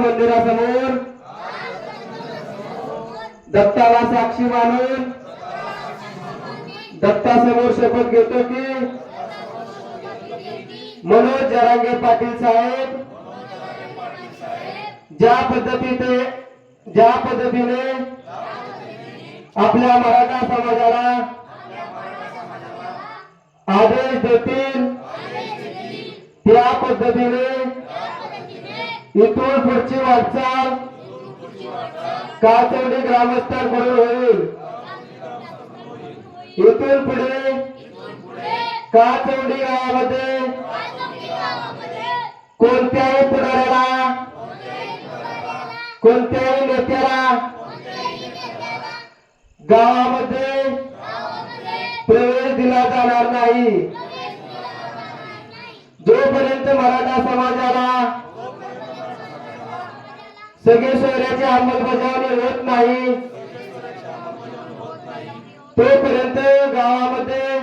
मंदिरासमोर. दत्ताला साक्षी मानून. दत्तासमोर शपथ घेतो की मनोज जरांगे पाटील साहेब ज्या पद्धतीने ज्या पद्धतीने आपल्या मराठा समाजाला आदेश देतील त्या पद्धतीने इथून पुढची वाटचाल काचवडी ग्रामस्थांकडून होईल. इथून पुढे काचवडी गावामध्ये कोणत्याही पुढाऱ्याला कोणत्याही नेत्याला गावामध्ये प्रवेश दिला जाणार नाही. जोपर्यंत मराठा समाजाला सगळे शहराची अंमलबजावणी होत नाही. तोपर्यंत गावामध्ये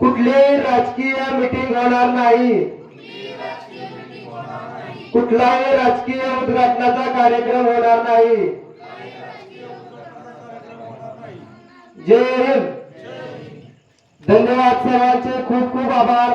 कुठली राजकीय मिटिंग होणार नाही. कुठलाही राजकीय उद्घाटनाचा कार्यक्रम होणार नाही. जय हिंद. धन्यवाद सर्वांचे खूप खूप आभार.